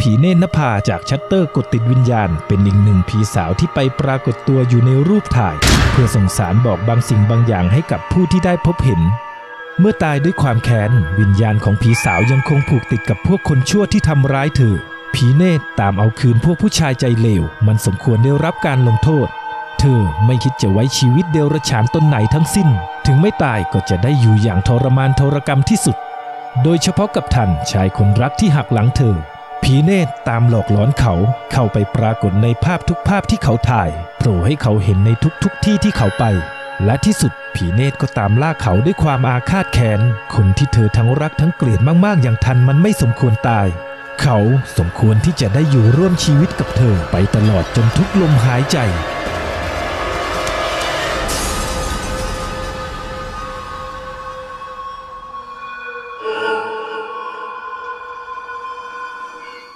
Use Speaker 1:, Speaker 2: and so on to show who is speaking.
Speaker 1: ผีเนตรนภาจากชัตเตอร์กดติดวิญญาณ เป็นอีกหนึ่งผีสาวที่ไปปรากฏตัวอยู่ในรูปถ่าย เพื่อส่งสารบอกบางสิ่งบางอย่างให้กับผู้ที่ได้พบเห็น เมื่อตายด้วยความแค้น วิญญาณของผีสาวยังคงผูกติดกับพวกคนชั่วที่ทำร้ายเธอ ผีเนตรตามเอาคืนพวกผู้ชายใจเลว มันสมควรได้รับการลงโทษ เธอไม่คิดจะไว้ชีวิตเดรัจฉานตนไหนทั้งสิ้น ถึงไม่ตายก็จะได้อยู่อย่างทรมานทรกรรมที่สุด โดยเฉพาะกับทันชายคนรักที่หักหลังเธอ ผีเนตรตามหลอกหลอนเขาเข้าไปปรากฏในภาพทุกภาพที่เขาถ่ายโผล่ให้เขาเห็นในทุกๆทที่ที่เขาไป และที่สุดผีเนตรก็ตามล่าเขาด้วยความอาฆาตแค้นคนที่เธอทั้งรักทั้งเกลียดมากๆ อย่างทันมันไม่สมควรตาย เขาสมควรที่จะได้อยู่ร่วมชีวิตกับเธอไปตลอดจนทุกลมหายใจ